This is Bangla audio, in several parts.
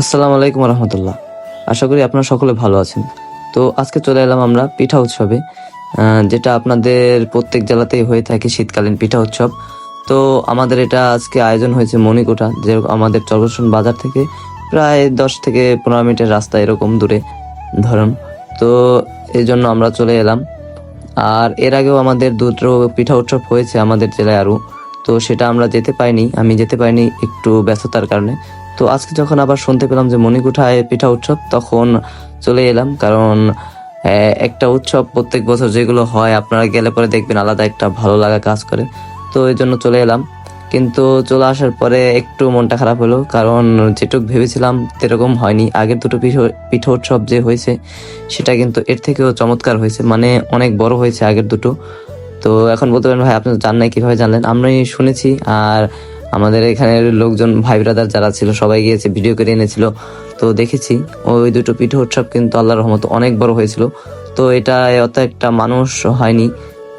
আসসালামু আলাইকুম রহমতুল্লাহ। আশা করি আপনারা সকলে ভালো আছেন। তো আজকে চলে এলাম আমরা পিঠা উৎসবে যেটা আপনাদের প্রত্যেক জেলাতেই হয়ে থাকে শীতকালীন পিঠা উৎসব। তো আমাদের এটা আজকে আয়োজন হয়েছে মণিকোটা, যে আমাদের চরবসন বাজার থেকে প্রায় দশ থেকে পনেরো মিনিটের রাস্তা এরকম দূরে, ধরুন। তো এই জন্য আমরা চলে এলাম। আর এর আগেও আমাদের দুটো পিঠা উৎসব হয়েছে আমাদের জেলায় আরও। তো সেটা আমরা যেতে পাইনি আমি যেতে পাইনি একটু ব্যস্ততার কারণে। তো আজকে যখন আবার শুনতে পেলাম যে মণিকুঠায় পিঠা উৎসব, তখন চলে এলাম। কারণ একটা উৎসব প্রত্যেক বছর যেগুলো হয়, আপনারা গেলে পরে দেখবেন আলাদা একটা ভালো লাগা কাজ করে। তো এই জন্য চলে এলাম। কিন্তু চলে আসার পরে একটু মনটা খারাপ হলো। কারণ, যেটুক ভেবেছিলাম সেরকম হয়নি। আগের দুটো পিঠো- পিঠা উৎসব যে হয়েছে, সেটা কিন্তু এর থেকেও চমৎকার হয়েছে। মানে অনেক বড় হয়েছে আগের দুটো। তো এখন বলতে পারেন, ভাই, আপনি জান নাই, কীভাবে জানলেন? আমি শুনেছি। আর আমাদের এখানের লোকজন ভাই ব্রাদার যারা ছিল, সবাই গিয়েছে ভিডিও করে এনেছিল। তো দেখেছি, ওই দুটো পিঠে উৎসব কিন্তু আল্লাহর রহমত অনেক বড় হয়েছিল। তো এটা অত একটা মানুষ হয়নি।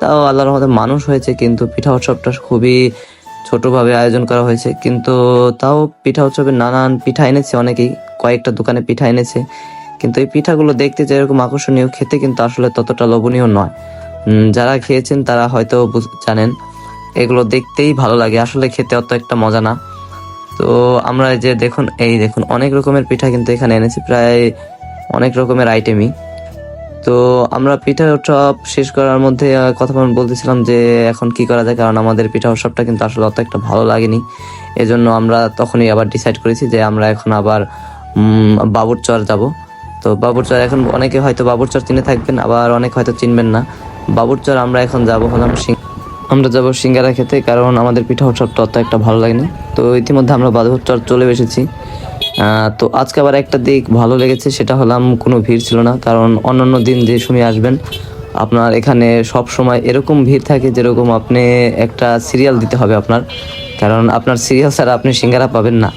তাও আল্লাহর রহমতে মানুষ হয়েছে, কিন্তু পিঠা উৎসবটা খুবই ছোটোভাবে আয়োজন করা হয়েছে। কিন্তু তাও পিঠা উৎসবে নানান পিঠা এনেছে অনেকেই, কয়েকটা দোকানে পিঠা এনেছে। কিন্তু এই পিঠাগুলো দেখতে যেরকম আকর্ষণীয়, খেতে কিন্তু আসলে ততটা লোভনীয় নয়। যারা খেয়েছেন তারা হয়তো জানেন। এগুলো দেখতেই ভালো লাগে। আসলে খেতে অত একটা মজা না। তো আমরা যে দেখুন, এই দেখুন, অনেক রকমের পিঠা কিন্তু এখানে এনেছি, প্রায় অনেক রকমের আইটেমই তো আমরা পিঠা উৎসব শেষ করার মধ্যে কথা বল- বলতেছিলাম যে এখন কি করা যায়, কারণ আমাদের পিঠা উৎসবটা কিন্তু আসলে অত একটা ভালো লাগেনি। এজন্য আমরা তখনই আবার ডিসাইড করেছি যে আমরা এখন আবার বাবুরচর যাব। তো বাবুরচর এখন অনেকে হয়তো বাবুরচর চিনে থাকবেন, আবার অনেক হয়তো চিনবেন না। বাবুরচর আমরা এখন যাব হলাম আমরা যাব সিঙ্গারা খেতে, কারণ আমাদের পিঠা উৎসবটা অত একটা ভালো লাগেনি। তো ইতিমধ্যে আমরা বাবুরচর চলে এসেছি। তো আজকে আবার একটা দিক ভালো লেগেছে, সেটা হলাম কোনো ভিড় ছিল না, কারণ অন্যান্য দিন যে সময় আসবেন, আপনার এখানে সব সময় এরকম ভিড় থাকে যেরকম আপনি একটা সিরিয়াল দিতে হবে আপনার। কারণ আপনার সিরিয়াল ছাড়া আপনি সিঙ্গারা পাবেন না।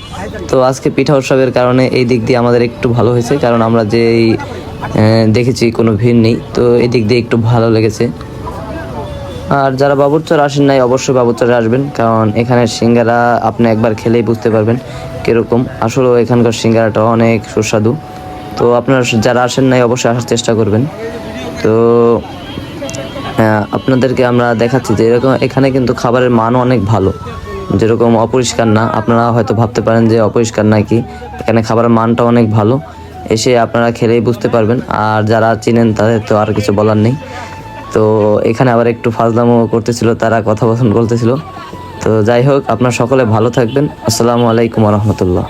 তো আজকে পিঠা উৎসবের কারণে এই দিক দিয়ে আমাদের একটু ভালো হয়েছে, কারণ আমরা যেই দেখেছি কোনো ভিড় নেই, তো এই দিক দিয়ে একটু ভালো লেগেছে। আর যারা বাবুরচর আসেন নাই, অবশ্যই বাবুরচরে আসবেন, কারণ এখানে সিঙ্গারা আপনি একবার খেলেই বুঝতে পারবেন কীরকম। আসলে এখানকার সিঙ্গারাটা অনেক সুস্বাদু। তো আপনারা যারা আসেন নাই, অবশ্যই আসার চেষ্টা করবেন। তো আপনাদেরকে আমরা দেখাচ্ছি যে এরকম এখানে কিন্তু খাবারের মানও অনেক ভালো। যেরকম অপরিষ্কার না, আপনারা হয়তো ভাবতে পারেন যে অপরিষ্কার নাকি। এখানে খাবারের মানটা অনেক ভালো। এসে আপনারা খেলেই বুঝতে পারবেন। আর যারা চিনেন, তাদের তো আর কিছু বলার নেই। তো এখানে আবার একটু ফাজলামো করতেছিল, তারা কথা বলতেছিল। তো যাই হোক, আপনারা সকলে ভালো থাকবেন। আসসালামু আলাইকুম রহমতুল্লাহ।